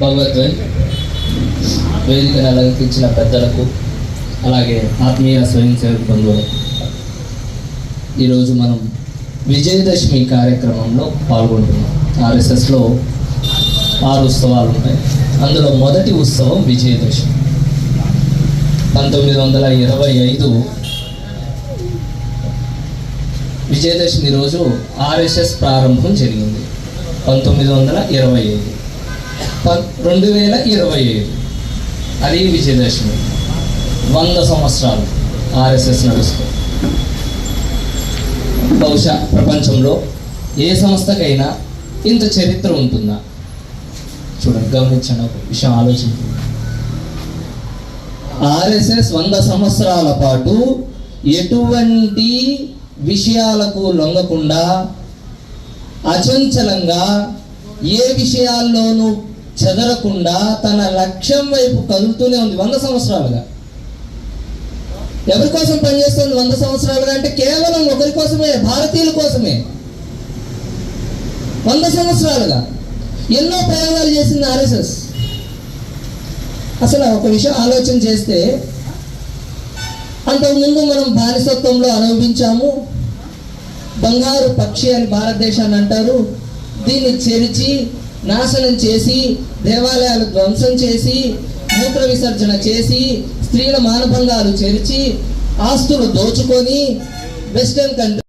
భగవద్వై వేదికను అలంకరించిన పెద్దలకు అలాగే ఆత్మీయ స్వయం సేవక బంధువులకు. ఈరోజు మనం విజయదశమి కార్యక్రమంలో పాల్గొంటున్నాం. ఆర్ఎస్ఎస్లో ఆరు ఉత్సవాలు ఉంటాయి అందులో మొదటి ఉత్సవం విజయదశమి. పంతొమ్మిది వందల ఇరవై ఐదు విజయదశమి రోజు ఆర్ఎస్ఎస్ ప్రారంభం జరిగింది. పంతొమ్మిది వందల ఇరవై ఐదు రెండు వేల ఇరవై ఐదు అది విజయదశమి. వంద సంవత్సరాలు ఆర్ఎస్ఎస్ నడుస్తుంది. బహుశా ప్రపంచంలో ఏ సంస్థకైనా ఇంత చరిత్ర ఉంటుందా? చూడండి గమనించండి ఒక విషయం ఆలోచించండి. ఆర్ఎస్ఎస్ వంద సంవత్సరాల పాటు ఎటువంటి విషయాలకు లొంగకుండా అచంచలంగా ఏ విషయాల్లోనూ చెదరకుండా తన లక్ష్యం వైపు కదులుతూనే ఉంది వంద సంవత్సరాలుగా. ఎవరి కోసం పనిచేస్తుంది వంద సంవత్సరాలుగా అంటే కేవలం ఒకరి కోసమే భారతీయుల కోసమే. వంద సంవత్సరాలుగా. ఎన్నో ప్రయోగాలు చేసింది ఆర్ఎస్ఎస్. అసలు ఒక విషయం ఆలోచన చేస్తే అంతకుముందు మనం బానిసత్వంలో అనుభవించాము. బంగారు పక్షి అని భారతదేశాన్ని అంటారు. దీన్ని చెరిచి నాశనం చేసి దేవాలయాలు ధ్వంసం చేసి మూత్ర విసర్జన చేసి స్త్రీల మానభంగాలు చేర్చి ఆస్తులు దోచుకొని వెస్టర్న్ కంట్రీ